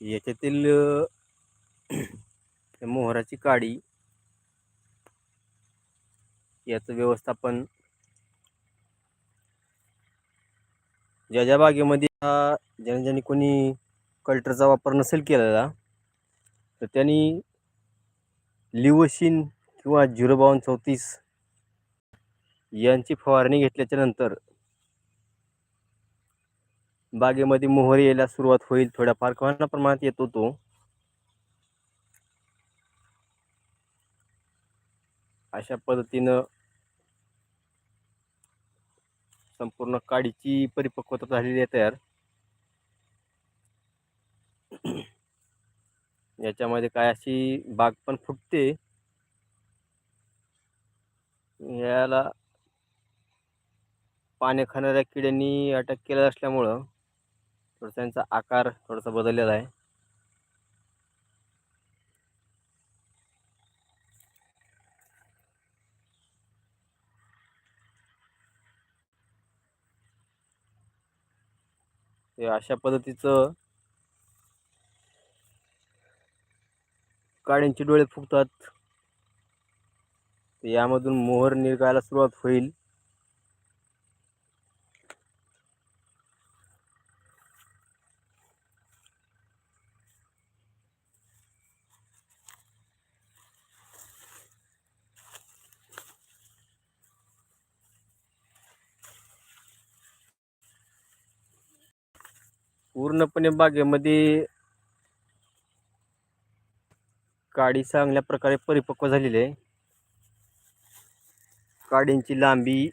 याच्यातील मोहराची काडी याचं व्यवस्थापन ज्या ज्या बागेमध्ये हा ज्याने ज्याने कोणी कल्टरचा वापर नसेल केलेला तर त्यांनी लिवोशिन किंवा झिरो बावन चौतीस यांची फवारणी घेतल्याच्या नंतर बागेमध्ये मोहर यायला सुरुवात होईल थोड्याफार कमाना प्रमाणात येतो तो. अशा पद्धतीनं संपूर्ण काडीची परिपक्वता झालेली आहे तयार. याच्यामध्ये काय अशी बाग पण फुटते. याला पाने खाणाऱ्या किड्यांनी अटॅक केला असल्यामुळं थोडं त्यांचा आकार थोडासा बदललेला आहे. ते अशा पद्धतीचं काड्यांचे डोळे फुगतात. यामधून मोहर निघायला सुरुवात होईल. पूर्णपणे बागेमध्ये काडी चांगल्या प्रकारे परिपक्व झालेली आहे. काडींची लांबी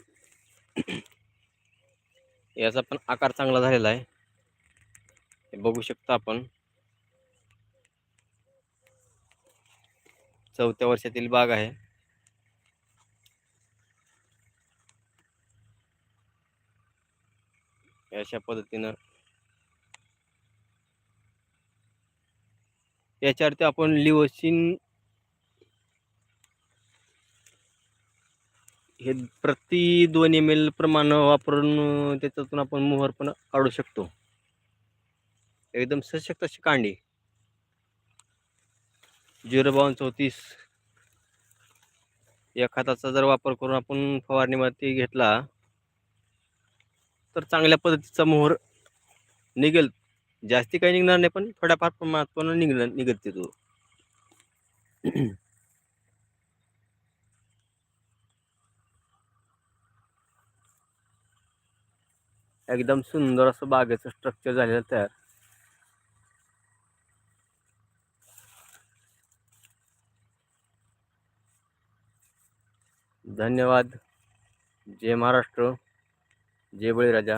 याचा पण आकार चांगला झालेला आहे. हे बघू शकता आपण. चौथ्या वर्षातील बाग आहे. अशा पद्धतीनं याच्यावरती आपण लिओसिन हे प्रति दोन एम एल प्रमाण वापरून त्याच्यातून आपण मोहर पण काढू शकतो. एकदम सशक्त अशी कांडी. झिरो बावन चौतीस. या खताचा जर वापर करून आपण फवारणीमध्ये घेतला तर चांगल्या पद्धतीचा मोहर निघेल. जास्ती काही निघणार नाही पण थोड्याफार प्रमाणात पण निघणार निघते तो एकदम सुंदर असं बागेचं स्ट्रक्चर झालेलं तयार. धन्यवाद. जय महाराष्ट्र. जय बळीराजा.